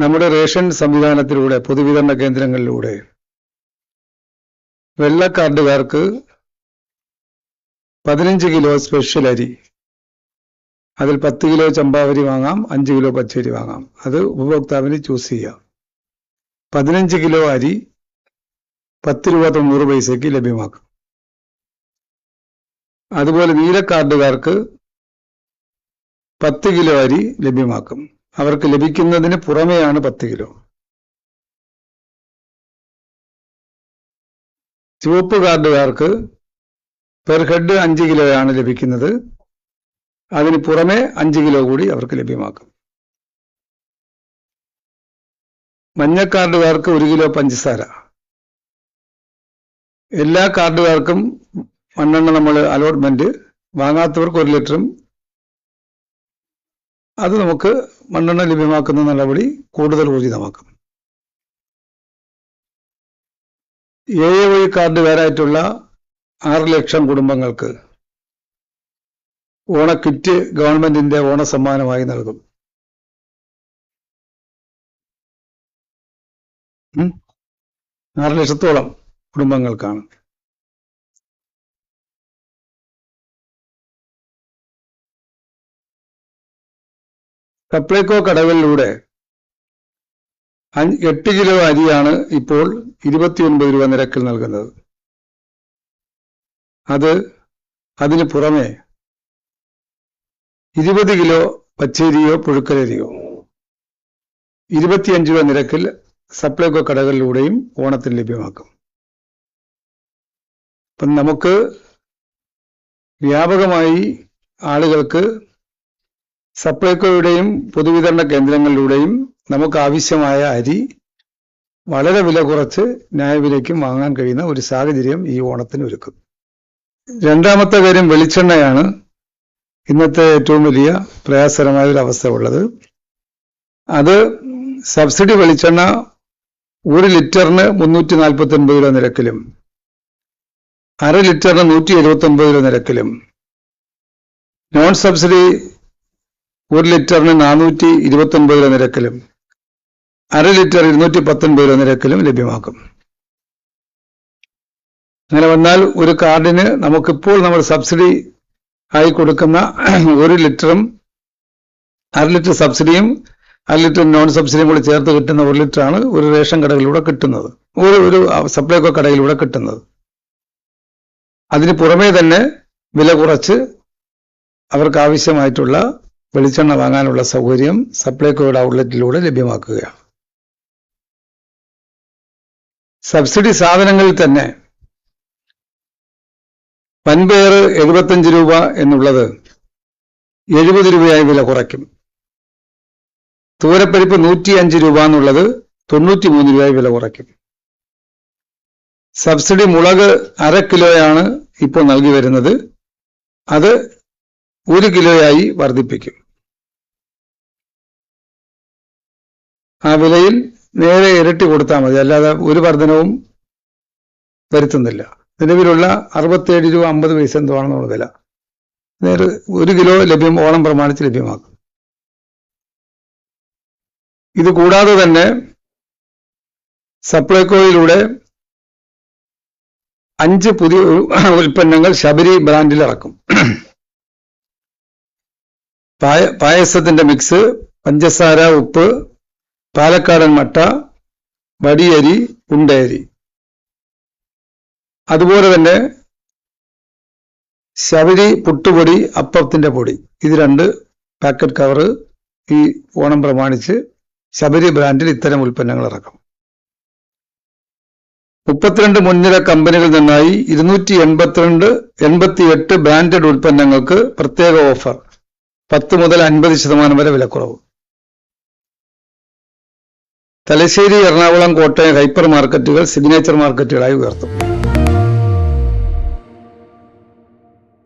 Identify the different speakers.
Speaker 1: നമ്മുടെ റേഷൻ സംവിധാനത്തിലൂടെ പൊതുവിതരണ കേന്ദ്രങ്ങളിലൂടെ വെള്ള കാർഡുകാർക്ക് പതിനഞ്ച് കിലോ സ്പെഷ്യൽ അരി അതിൽ പത്ത് കിലോ ചമ്പാവരി വാങ്ങാം അഞ്ച് കിലോ പച്ചരി വാങ്ങാം. അത് ഉപഭോക്താവിന് ചൂസ് ചെയ്യാം. പതിനഞ്ച് കിലോ അരി പത്ത് രൂപ തൊണ്ണൂറ് പൈസയ്ക്ക് ലഭ്യമാക്കും. അതുപോലെ നീല കാർഡുകാർക്ക് പത്ത് കിലോ അരി ലഭ്യമാക്കും. അവർക്ക് ലഭിക്കുന്നതിന് പുറമെയാണ് പത്ത് കിലോ. ചുവപ്പ് കാർഡുകാർക്ക് പെർ ഹെഡ് അഞ്ച് കിലോയാണ് ലഭിക്കുന്നത്. അതിന് പുറമെ അഞ്ച് കിലോ കൂടി അവർക്ക് ലഭ്യമാക്കും. മഞ്ഞ കാർഡുകാർക്ക് ഒരു കിലോ പഞ്ചസാര. എല്ലാ കാർഡുകാർക്കും മണ്ണെണ്ണ നമ്മൾ അലോട്ട്മെന്റ് വാങ്ങാത്തവർക്ക് ഒരു ലിറ്ററും അത് നമുക്ക് മണ്ണെണ്ണ ലഭ്യമാക്കുന്ന നടപടി കൂടുതൽ ഊർജിതമാക്കും. എ എ വൈ കാർഡുകാരായിട്ടുള്ള ആറ് ലക്ഷം കുടുംബങ്ങൾക്ക് ഓണക്കിറ്റ് ഗവൺമെന്റിന്റെ ഓണസമ്മാനമായി നൽകും? ആറ് ലക്ഷത്തോളം കുടുംബങ്ങൾക്കാണ്. സപ്ലൈകോ കടകളിലൂടെ എട്ട് കിലോ അരിയാണ് ഇപ്പോൾ ഇരുപത്തിയൊൻപത് രൂപ നിരക്കിൽ നൽകുന്നത്. അത് അതിന് പുറമെ ഇരുപത് കിലോ പച്ചരിയോ പുഴുക്കലരിയോ ഇരുപത്തിയഞ്ച് രൂപ നിരക്കിൽ സപ്ലൈകോ കടകളിലൂടെയും ഓണത്തിന് ലഭ്യമാക്കും. അപ്പം നമുക്ക് വ്യാപകമായി ആളുകൾക്ക് സപ്ലൈകോയുടെയും പൊതുവിതരണ കേന്ദ്രങ്ങളിലൂടെയും നമുക്ക് ആവശ്യമായ അരി വളരെ വില കുറച്ച് ന്യായവിലയ്ക്കും വാങ്ങാൻ കഴിയുന്ന ഒരു സാഹചര്യം ഈ ഓണത്തിന് ഒരുക്കും. രണ്ടാമത്തെ കാര്യം വെളിച്ചെണ്ണയാണ്. ഇന്നത്തെ ഏറ്റവും വലിയ പ്രയാസകരമായ ഒരു അവസ്ഥ ഉള്ളത്. അത് സബ്സിഡി വെളിച്ചെണ്ണ ഒരു ലിറ്ററിന് മുന്നൂറ്റി നാൽപ്പത്തി ഒൻപത് രൂപ നിരക്കിലും അര ലിറ്ററിന് നൂറ്റി എഴുപത്തി ഒൻപത് രൂപ നിരക്കിലും നോൺ സബ്സിഡി ഒരു ലിറ്ററിന് നാനൂറ്റി ഇരുപത്തി ഒൻപത് രൂപ നിരക്കിലും അര ലിറ്റർ ഇരുന്നൂറ്റി പത്തൊൻപത് രൂപ നിരക്കിലും ലഭ്യമാക്കും. അങ്ങനെ വന്നാൽ ഒരു കാർഡിന് നമുക്കിപ്പോൾ നമ്മൾ സബ്സിഡി ആയി കൊടുക്കുന്ന ഒരു ലിറ്ററും അര ലിറ്റർ സബ്സിഡിയും അര ലിറ്റർ നോൺ സബ്സിഡിയും കൂടി ചേർത്ത് കിട്ടുന്ന ഒരു ലിറ്ററാണ് ഒരു റേഷൻ കടകളിലൂടെ കിട്ടുന്നത്. ഒരു ഒരു സപ്ലൈകോ കടയിലൂടെ കിട്ടുന്നത്. അതിന് പുറമേ തന്നെ വില കുറച്ച് അവർക്ക് ആവശ്യമായിട്ടുള്ള വെളിച്ചെണ്ണ വാങ്ങാനുള്ള സൗകര്യം സപ്ലൈകോയുടെ ഔട്ട്ലെറ്റിലൂടെ ലഭ്യമാക്കുകയാണ് സബ്സിഡി സാധനങ്ങളിൽ തന്നെ വൻപയർ എഴുപത്തഞ്ച് രൂപ എന്നുള്ളത് എഴുപത് രൂപയായി വില കുറയ്ക്കും. തൂരപ്പരിപ്പ് നൂറ്റി അഞ്ച് രൂപ എന്നുള്ളത് തൊണ്ണൂറ്റി മൂന്ന് രൂപയായി വില കുറയ്ക്കും. സബ്സിഡി മുളക് അര കിലോയാണ് ഇപ്പോൾ നൽകി വരുന്നത്. അത് ഒരു കിലോയായി വർദ്ധിപ്പിക്കും. ആ വിലയിൽ നേരെ ഇരട്ടി കൊടുത്താൽ മതി. അല്ലാതെ ഒരു വർധനവും വരുത്തുന്നില്ല. നിലവിലുള്ള അറുപത്തേഴ് രൂപ അമ്പത് പൈസ എന്തോ ആണെന്നുള്ള വില. നേരെ ഒരു കിലോ ലഭ്യം ഓണം പ്രമാണിച്ച് ലഭ്യമാക്കും. ഇത് കൂടാതെ തന്നെ സപ്ലൈകോയിലൂടെ അഞ്ച് പുതിയ ഉൽപ്പന്നങ്ങൾ ശബരി ബ്രാൻഡിൽ ഇറക്കും. പായ പായസത്തിന്റെ മിക്സ് പഞ്ചസാര ഉപ്പ് പാലക്കാടൻ മട്ട വടിയരി ഉണ്ടയരി. അതുപോലെ തന്നെ ശബരി പുട്ടുപൊടി അപ്പത്തിന്റെ പൊടി. ഇത് രണ്ട് പാക്കറ്റ് കവറ് ഈ ഓണം പ്രമാണിച്ച് ശബരി ബ്രാൻഡിൽ ഇത്തരം ഉൽപ്പന്നങ്ങൾ ഇറക്കും. മുപ്പത്തിരണ്ട് മുൻനിര കമ്പനികളിൽ നിന്നായി ഇരുന്നൂറ്റി എൺപത്തിരണ്ട് എൺപത്തിയെട്ട് ബ്രാൻഡഡ് ഉൽപ്പന്നങ്ങൾക്ക് പ്രത്യേക ഓഫർ പത്ത് മുതൽ അൻപത് ശതമാനം വരെ വിലക്കുറവ്. തലശ്ശേരി എറണാകുളം കോട്ടയം ഹൈപ്പർ മാർക്കറ്റുകൾ സിഗ്നേച്ചർ മാർക്കറ്റുകളായി ഉയർത്തും.